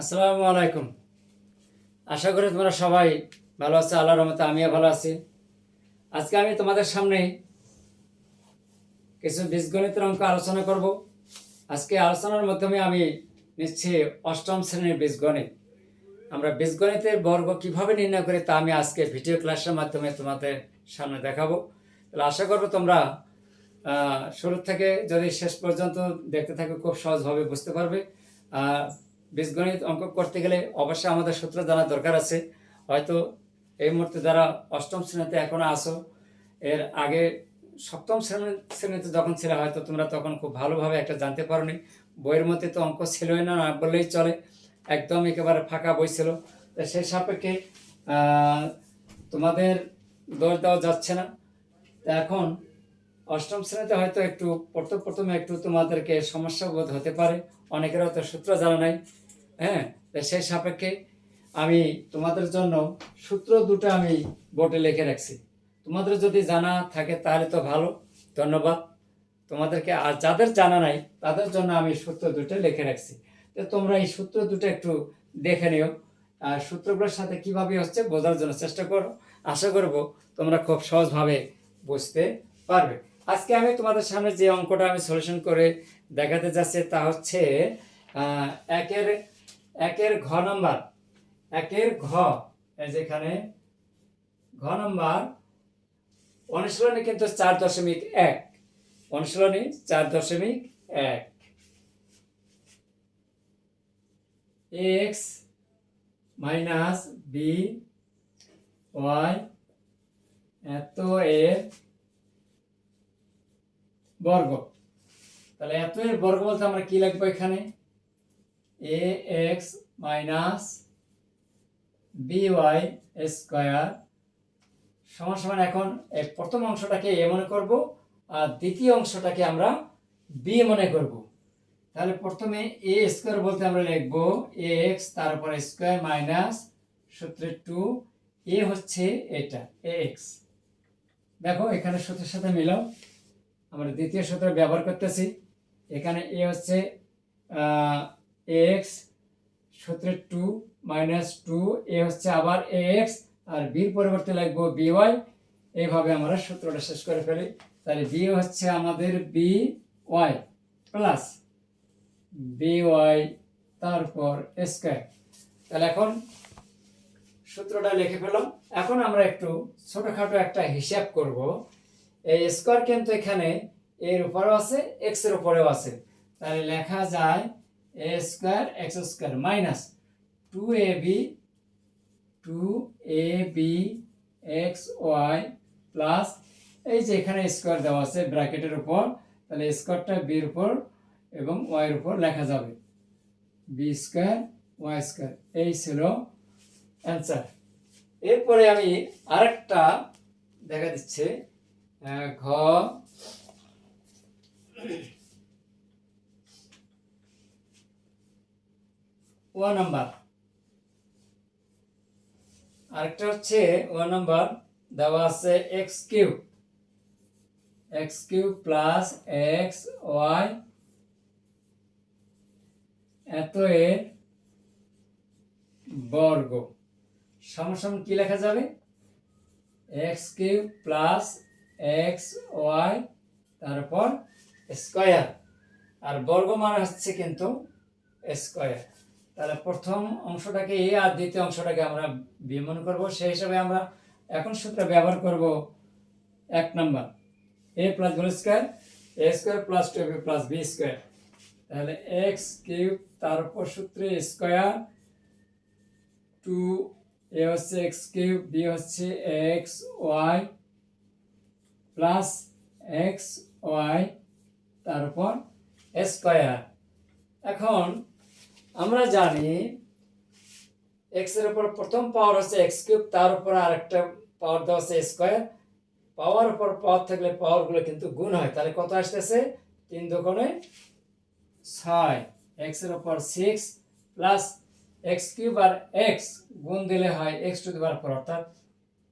আসসালামু আলাইকুম। আশা করি তোমরা সবাই ভালো আছো, আল্লাহর রহমতে আমিও ভালো আছি। আজকে আমি তোমাদের সামনে কিছু বীজগণিতের অঙ্ক আলোচনা করব। আজকে আলোচনার মাধ্যমে আমি নিচ্ছি অষ্টম শ্রেণির বীজগণিত। আমরা বীজগণিতের বর্গ কীভাবে নির্ণয় করি তা আমি আজকে ভিডিও ক্লাসের মাধ্যমে তোমাদের সামনে দেখাবো। তাহলে আশা করব তোমরা শুরু থেকে যদি শেষ পর্যন্ত দেখতে থাকো, খুব সহজভাবে বুঝতে পারবে। আর বীজগণিত অঙ্ক করতে গেলে অবশ্যই আমাদের সূত্র জানার দরকার আছে। হয়তো এই মুহূর্তে যারা অষ্টম শ্রেণীতে এখনও আসো এর আগে সপ্তম শ্রেণি, শ্রেণীতে যখন ছিল, হয়তো তোমরা তখন খুব ভালোভাবে একটা জানতে পারোনি। বইয়ের মধ্যে তো অঙ্ক ছিলই না না বললেই চলে। একদম একেবারে ফাঁকা বই ছিল। তো সেই সাপেক্ষে তোমাদের দোষ দেওয়া যাচ্ছে না। এখন অষ্টম শ্রেণীতে হয়তো একটু প্রথম, প্রথমে একটু তোমাদেরকে সমস্যা বোধ হতে পারে। অনেকের হয়তো সূত্র জানা নাই। হ্যাঁ? সেই সাপেক্ষে আমি তোমাদের জন্য সূত্র দুটো আমি বোর্ডে লিখে রাখছি। তোমাদের যদি জানা থাকে তাহলে তো ভালো। ধন্যবাদ। তোমাদেরকে আর যাদের জানা নাই, তাদের জন্য আমি সূত্র দুটো লিখে রাখছি। তো তোমরা এই সূত্র দুটো একটু দেখে নিও। আর সূত্রগুলোর সাথে কীভাবে হচ্ছে বোঝার জন্য চেষ্টা করো। আশা করব তোমরা খুব সহজভাবে বুঝতে পারবে। আজকে আমি তোমাদের সামনে যে অঙ্কটা আমি সলিউশন করে দেখাতে যাচ্ছি তা হচ্ছে একের একের ঘ নম্বর। একের ঘ যেখানে ঘ নম্বর, অনুশীলনী কিন্তু চার দশমিক এক। অনুশীলনী চার দশমিক এক। এক্স মাইনাস বি ওয়াই এত এর বর্গ। তাহলে এত এর বর্গ বলতে আমরা কি লিখব এখানে? A x minus b y square সমান এখন এই প্রথম অংশটাকে এ মনে করব আর দ্বিতীয় অংশটাকে আমরা বি মনে করব। তাহলে প্রথমে এ স্কোয়ার বলতে আমরা লিখব এ এক্স তারপর স্কোয়ার মাইনাস সূত্রে টু এ হচ্ছে এটা এ এক্স দেখো এখানে সূত্রের সাথে মিলাও, আমরা দ্বিতীয় সূত্র ব্যবহার করতেছি। এখানে এ হচ্ছে এক্স সূত্রের টু মাইনাস টু এ হচ্ছে আবার এ এক্স আর বির পরিবর্তে লাগবো বি ওয়াই এইভাবে আমরা সূত্রটা শেষ করে ফেলি। তাহলে বি হচ্ছে আমাদের b y plus b y তারপর স্কোয়ার তাহলে এখন সূত্রটা লিখে ফেলাম। এখন আমরা একটু ছোটখাটো একটা হিসাব করব। এই স্কোয়ার কিন্তু এখানে এর উপরেও আছে এক্সের উপরেও আছে। তাহলে লেখা যায় a square x square minus two a b, two a b x y plus এই যে এখানে স্কোয়ার দেওয়া আছে ব্র্যাকেটের উপর, তাহলে স্কোয়ারটা বির উপর এবং ওয়াইয়ের উপর লেখা যাবে। বি স্কোয়ার, ওয়াই স্কোয়ার, এই ছিল অ্যান্সার। এরপরে আমি আরেকটা দেখা দিচ্ছে ঘ ও নাম্বার। আরেকটা হচ্ছে ও নাম্বার, দেওয়া আছে x cube x cube plus x y এত এর বর্গ। সমান কি লেখা যাবে? X cube plus x y তারপর স্কোয়ার আর বর্গ মানে হচ্ছে কিন্তু স্কোয়ার তাহলে প্রথম অংশটাকে এ আর দ্বিতীয় অংশটাকে আমরা বি মনে করব। সেই হিসাবে আমরা এখন সূত্র ব্যবহার করব এক নম্বর। A plus whole square a square plus two b plus b square তাহলে এক্স কিউব তার উপর সূত্রে স্কোয়ার টু এ হচ্ছে এক্স কিউব বি হচ্ছে x y plus x y তার উপর স্কোয়ার এখন আমরা জানি এক্সের উপর প্রথম পাওয়ার হচ্ছে এক্স কিউব তার উপর আরেকটা পাওয়ার দেওয়া আছে স্কোয়ার পাওয়ার উপর পাওয়ার থাকলে পাওয়ারগুলো কিন্তু গুণ হয়। তাহলে কত আসতেছে? তিন দোকানে ছয়। এক্সের উপর সিক্স প্লাস এক্স কিউব আর এক্স গুণ দিলে হয় x to the power four অর্থাৎ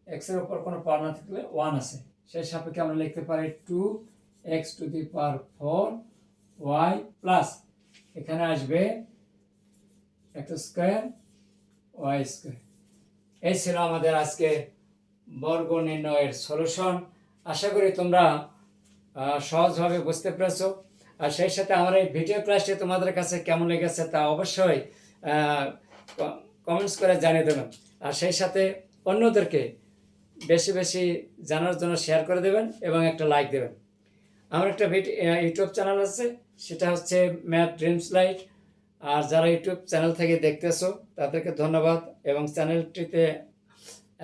এক্সের উপর কোনো পাওয়ার না থাকলে ওয়ান আছে। সেই সাপেক্ষে আমরা লিখতে পারি two x to the power four y plus এখানে আসবে এক্স স্কোয়ার ওয়াই স্কোয়ার এই ছিল আমাদের আজকে বর্গ নির্ণয়ের সলিউশন আশা করি তোমরা সহজভাবে বুঝতে পেরেছ। আর সেই সাথে আমার এই ভিডিও ক্লাসটি তোমাদের কাছে কেমন লেগেছে তা অবশ্যই কমেন্টস করে জানিয়ে দেবেন। আর সেই সাথে অন্যদেরকে বেশি বেশি জানার জন্য শেয়ার করে দেবেন এবং একটা লাইক দেবেন। আমার একটা ইউটিউব চ্যানেল আছে, সেটা হচ্ছে ম্যাথ ড্রিমস লাইট আর যারা ইউটিউব চ্যানেল থেকে দেখতেছো, তাদেরকে ধন্যবাদ। এবং চ্যানেলটিতে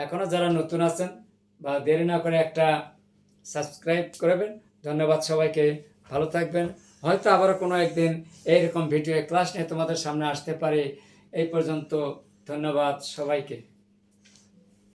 এখনও যারা নতুন আছেন বা দেরি না করে একটা সাবস্ক্রাইব করবেন। ধন্যবাদ সবাইকে, ভালো থাকবেন। হয়তো আবারও কোনো একদিন এইরকম ভিডিও, ক্লাস নিয়ে তোমাদের সামনে আসতে পারে। এই পর্যন্ত ধন্যবাদ সবাইকে।